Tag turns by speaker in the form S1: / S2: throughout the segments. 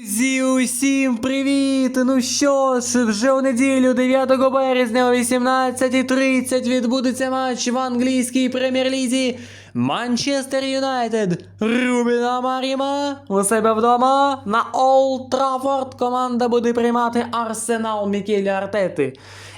S1: Друзі, усім привіт! Ну що ж, вже у неділю, 9 березня о 18.30 відбудеться матч в англійській прем'єр-лізі Манчестер Юнайтед. Рубіна Маріма у себе вдома на Олд Траффорд команда буде приймати Арсенал Мікеля Артети.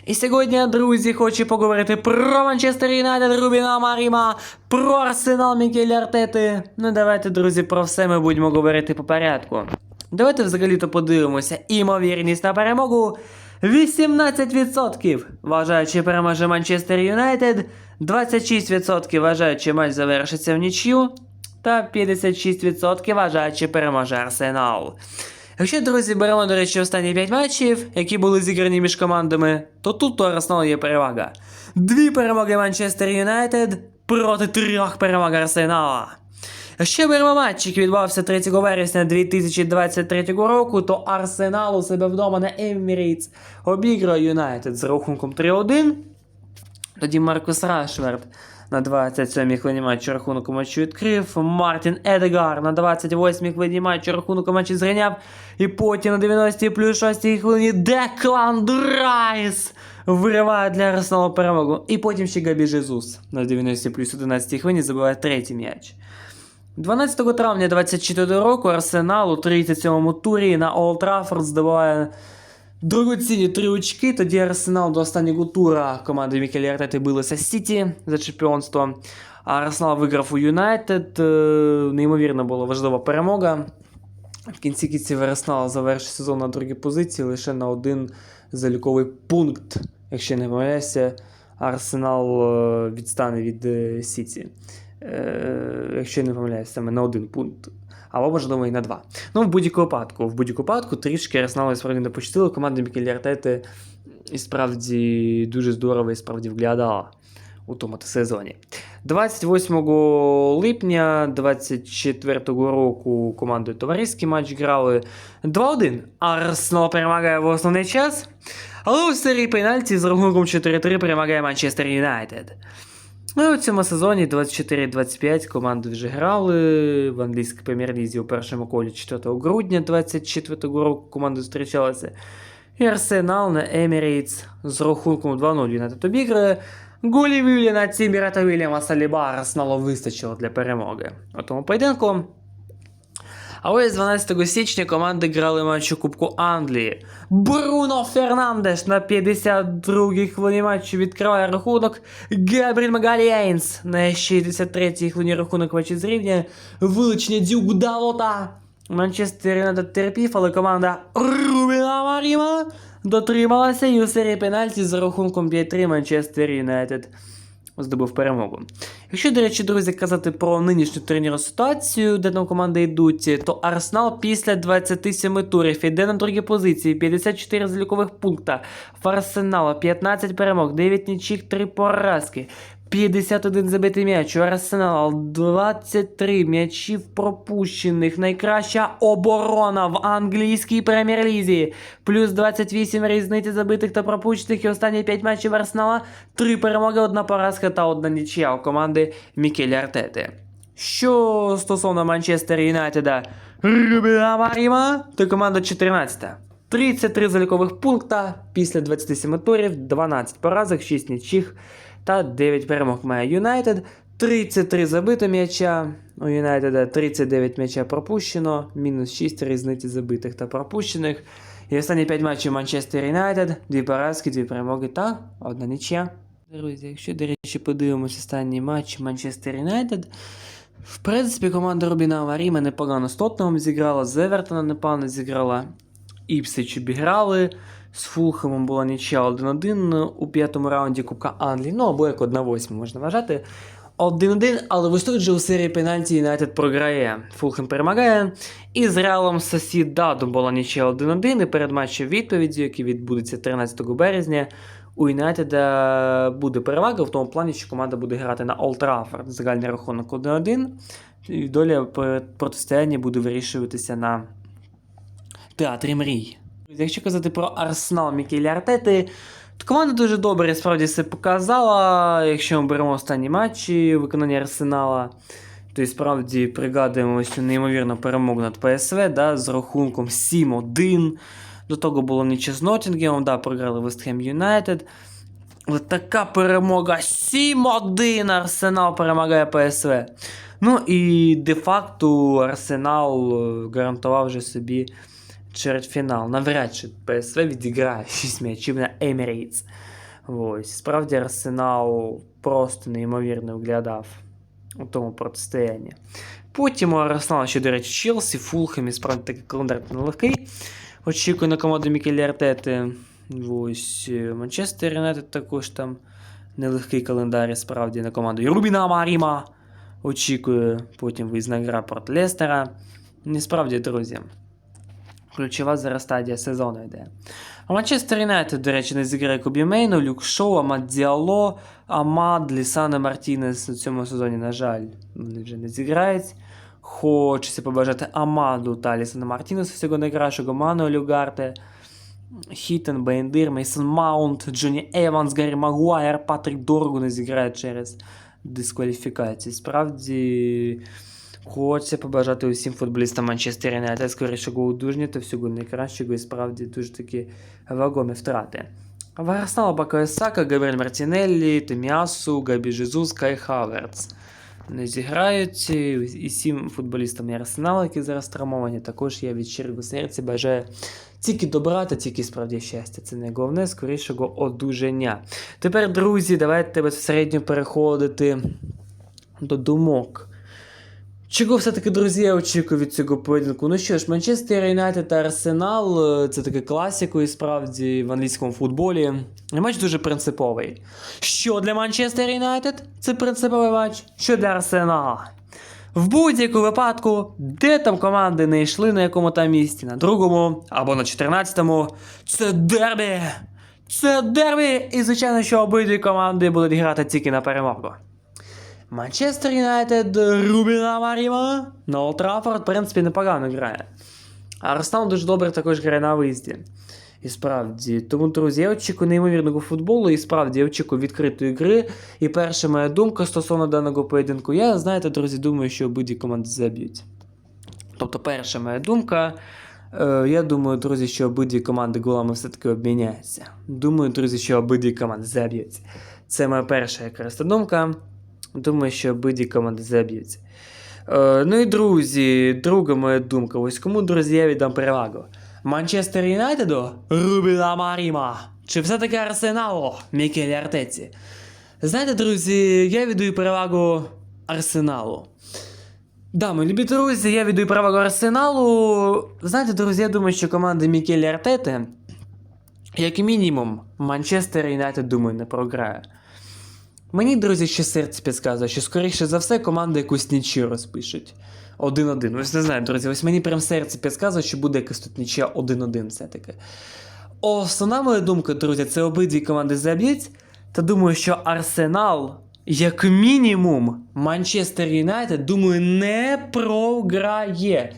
S1: І сьогодні, друзі, хочу поговорити про Манчестер Юнайтед Рубіна Маріма, про Арсенал Мікеля Артети. Ну давайте, друзі, про все ми будемо говорити по порядку. Давайте взагалі-то подивимося. Імовірність на перемогу 18%. Вважаючи переможе Манчестер Юнайтед, 26% вважаючи матч завершиться в нічю, та 56% вважаючи переможе Арсенал. Якщо, друзі, беремо, до речі, останні 5 матчів, які були зіграні між командами, то тут у Арсеналу є перевага. Дві перемоги Манчестер Юнайтед проти трьох перемог Арсенала. Якщо беремо матч, який відбувався 3 вересня 2023 року, то Арсенал у себе вдома на Емірійтс обіграє Юнайтед з рахунком 3-1. Тоді Маркус Рашверд на 27-й хвилині матчу рахунок у матчі відкрив. Мартін Едегар на 28-й хвилині матчу рахунок у матчі зрівняв. І потім на 90-й плюс 6-й хвилині Деклан Райс вириває для Арсеналу перемогу. І потім ще Габі Жезус на 90-й плюс 11-й хвилині забиває третій м'яч. 12 травня 24 року Арсенал у 37-му турі на Олд Траффорд здобуває дорогоцінні три очки. Тоді Арсенал до останнього тура команди Мікелі Артети билися Сіті за чемпіонство. А Арсенал виграв у Юнайтед. Е, Неймовірно була важлива перемога. В кінці кінців Арсенал завершив сезон на другій позиції лише на один заліковий пункт. Якщо не помиляюся, Арсенал е, відстане від е, Сіті. Е, Якщо я не помиляюся, саме на один пункт. Або можливо і на два. Ну, в будь-якому випадку, в будь-якому випадку трішки Арсенал справді не почтили. Команда Мікелі Артети і справді дуже здорово і справді виглядала у тому сезоні. 28 липня 24 року командою товариський матч грали 2-1. Арсенал перемагає в основний час. Але у серії пенальті з рахунком 4-3 перемагає Манчестер Юнайтед. Ну і у цьому сезоні 24-25 команди вже грали в англійській прем'єр-лізі у першому колі 4 грудня 24 року команди зустрічалися. І Арсенал на Емірейтс з рахунком 2-0 Юнайтед обіграє. Голі Віліна, Тімірата Вільяма Саліба Арсеналу вистачило для перемоги. У тому поєдинку. А ось 12 січня команди грали матч у Кубку Англії. Бруно Фернандеш на 52-й хвилині матчу відкриває рахунок. Габріель Магалієнс на 63-й хвилині рахунок матчі зрівнює. Вилучення Дюк Далота. Манчестер Юнайтед терпів, але команда Рубіна Маріма дотрималася і у серії пенальті за рахунком 5-3 Манчестер Юнайтед здобув перемогу. Якщо, до речі, друзі, казати про нинішню турнірну ситуацію, де там команди йдуть, то Арсенал після 27 турів йде на другій позиції, 54 залікових пункта. В Арсенала 15 перемог, 9 нічих, 3 поразки. 51 забитий м'яч у Арсенал, 23 м'ячів пропущених. Найкраща оборона в англійській прем'єр-лізі. Плюс 28 різниці забитих та пропущених. І останні 5 матчів Арсенала. 3 перемоги, одна поразка та одна нічия у команди Мікелі Артети. Що стосовно Манчестер Юнайтеда Рубіна Маріма, то команда 14. 33 залікових пункта після 27 турів, 12 поразок, 6 нічих та 9 перемог має Юнайтед. 33 забито м'яча у Юнайтеда, 39 м'яча пропущено, мінус 6 різниці забитих та пропущених. І останні 5 матчів Манчестер Юнайтед, 2 поразки, 2 перемоги та одна нічия. Друзі, якщо, до речі, подивимося останні матчі Манчестер Юнайтед. В принципі, команда Рубіна Маріма непогано з Тоттеном зіграла, з Евертона непогано зіграла. Іпсич обіграли. З Фулхемом була нічия 1-1 у п'ятому раунді Кубка Англії. Ну або як 1-8 можна вважати. 1-1, але ось же у серії пенальті Юнайтед програє. Фулхем перемагає. І з Реалом Сосідадом була нічия 1-1. І перед матчем відповіді, який відбудеться 13 березня, у Юнайтеда буде перевага в тому плані, що команда буде грати на Олд Траффорд. Загальний рахунок 1-1. І доля протистояння буде вирішуватися на театрі мрій. Якщо казати про Арсенал Мікелі Артети, то команда дуже добре справді себе показала. Якщо ми беремо останні матчі виконання Арсенала, То і справді пригадуємо цю неймовірну перемогу над ПСВ да, з рахунком 7-1. До того було нічого з Ноттінгемом, да, програли Ham United. Але така перемога 7-1 Арсенал перемагає ПСВ. Ну і де-факто Арсенал е, гарантував вже собі чвертьфінал. Навряд чи ПСВ відіграє 6 м'ячів на Emirates. Ось. Справді Арсенал просто неймовірно виглядав у тому протистоянні. Потім у Арсенала ще, до речі, Челсі, Фулхем, і справді такий календар нелегкий. Очікую на команду Мікелі Артети. Ось е, Манчестер Юнайтед також там нелегкий календар, справді на команду. Рубіна Маріма. Очікую потім виїзна гра проти Лестера. І справді, друзі. Ключова зараз стадія сезону йде. А Манчестер Юнайтед, до речі, не зіграє Кобі Люк Шоу, Амад Діало, Амад, Лісане Мартінес у цьому сезоні, на жаль, вони вже не зіграють. Хочеться побажати Амаду та Лісану Мартінесу всього найкращого, Ману Люгарте, Хітен, Бейндир, Мейсон Маунт, Джонні Еванс, Гаррі Магуайр, Патрік Доргу не зіграють через дискваліфікацію. Справді. Хочеться побажати усім футболістам Манчестер Юнайтед скорішого одужання та всього найкращого і справді дуже такі вагомі втрати. В Арсенал Бакає Сака, Габріель Мартінеллі, Теміасу, Габі Жезус, Кай Хаверц. Не зіграють і сім футболістам Арсенала, які зараз травмовані, також я від щирого серця бажаю тільки добра та тільки справді щастя. Це не головне, скорішого одужання. Тепер, друзі, давайте безпосередньо переходити до думок. Чого все-таки, друзі, я очікую від цього поєдинку? Ну що ж, Манчестер Юнайтед та Арсенал е, це таке класіко і справді в англійському футболі. Матч дуже принциповий. Що для Манчестер Юнайтед? Це принциповий матч. Що для Арсенала? В будь-якому випадку, де там команди не йшли, на якому там місці, на другому або на 14-му, це дербі! Це дербі! І звичайно, що обидві команди будуть грати тільки на перемогу. Манчестер Юнайтед Рубіна Маріма на Олд в принципі, непогано грає. Арсенал дуже добре також грає на виїзді. І справді, тому, друзі, я очікую неймовірного футболу, і справді я очікую відкритої гри. І перша моя думка стосовно даного поєдинку, я, знаєте, друзі, думаю, що обидві команди заб'ють. Тобто, перша моя думка. е, Я думаю, друзі, що обидві команди голами все-таки обміняються. Думаю, друзі, що обидві команди заб'ють. Це моя перша якраз думка. Думаю, що обидві команди заб'ються. Е, ну і друзі, друга моя думка. Ось кому, друзі, я віддам перевагу. Манчестер Юнайтеду Рубіна Маріма. Чи все-таки Арсеналу Мікелі Артеці? Знаєте, друзі, я віддаю перевагу Арсеналу. Да, мої любі друзі, я віддаю перевагу Арсеналу. Знаєте, друзі, я думаю, що команда Мікелі Артети, як мінімум, Манчестер Юнайтед, думаю, не програє. Мені, друзі, ще серце підказує, що скоріше за все команда якусь нічию розпишуть. 1-1. Ось не знаю, друзі, ось мені прям серце підказує, що буде якась тут нічия 1-1 все-таки. Основна моя думка, друзі, це обидві команди заб'ють. Та думаю, що Арсенал, як мінімум, Манчестер Юнайтед, думаю, не програє.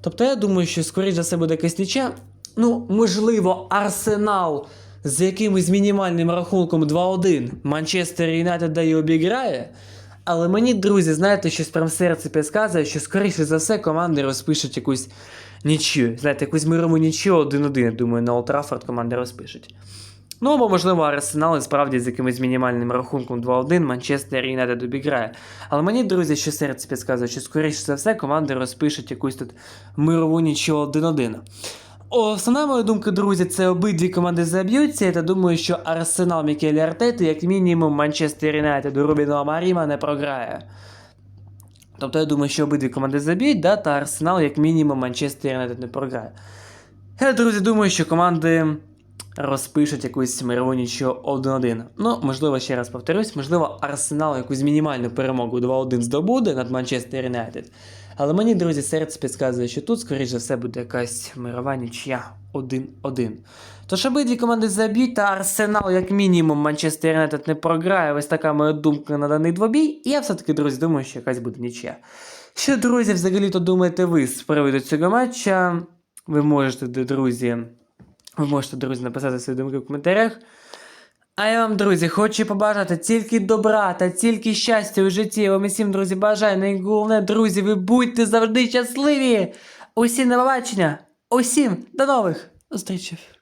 S1: Тобто я думаю, що скоріше за все буде якась нічия. Ну, можливо, Арсенал з якимось мінімальним рахунком 2-1 Манчестер Юнайтед дає обіграє. Але мені, друзі, знаєте, щось прям серце підказує, що скоріше за все команди розпишуть якусь нічию. Знаєте, якусь мирову нічию 1-1, думаю, на Олд Траффорд команди розпишуть. Ну, або, можливо, Арсенал і справді з якимось мінімальним рахунком 2-1 Манчестер Юнайтед обіграє. Але мені, друзі, що серце підказує, що скоріше за все команди розпишуть якусь тут мирову нічию 1-1. Основна моя думка, друзі, це обидві команди заб'ються. Та думаю, що Арсенал Мікелі Артети, як мінімум, Манчестер Юнайтед Рубіно Маріма не програє. Тобто я думаю, що обидві команди заб'ють, да, та Арсенал, як мінімум, Манчестер Юнайтед не програє. Я, друзі, думаю, що команди розпишуть якусь мирову нічого 1-1. Ну, можливо, ще раз повторюсь, можливо, Арсенал якусь мінімальну перемогу 2-1 здобуде над Манчестер Юнайтед. Але мені, друзі, серце підказує, що тут, скоріш за все, буде якась мирова нічия 1-1. Тож обидві команди заб'ють, та Арсенал, як мінімум, Манчестер Юнайтед не програє. Ось така моя думка на даний двобій. І я все-таки, друзі, думаю, що якась буде нічия. Що, друзі, взагалі-то думаєте ви з приводу цього матча? Ви можете, друзі, ви можете, друзі, написати свої думки в коментарях. А я вам, друзі, хочу побажати тільки добра та тільки щастя у житті. Я вам усім, друзі, бажаю. Найголовне, друзі, ви будьте завжди щасливі. Усім на побачення. Усім до нових зустрічей.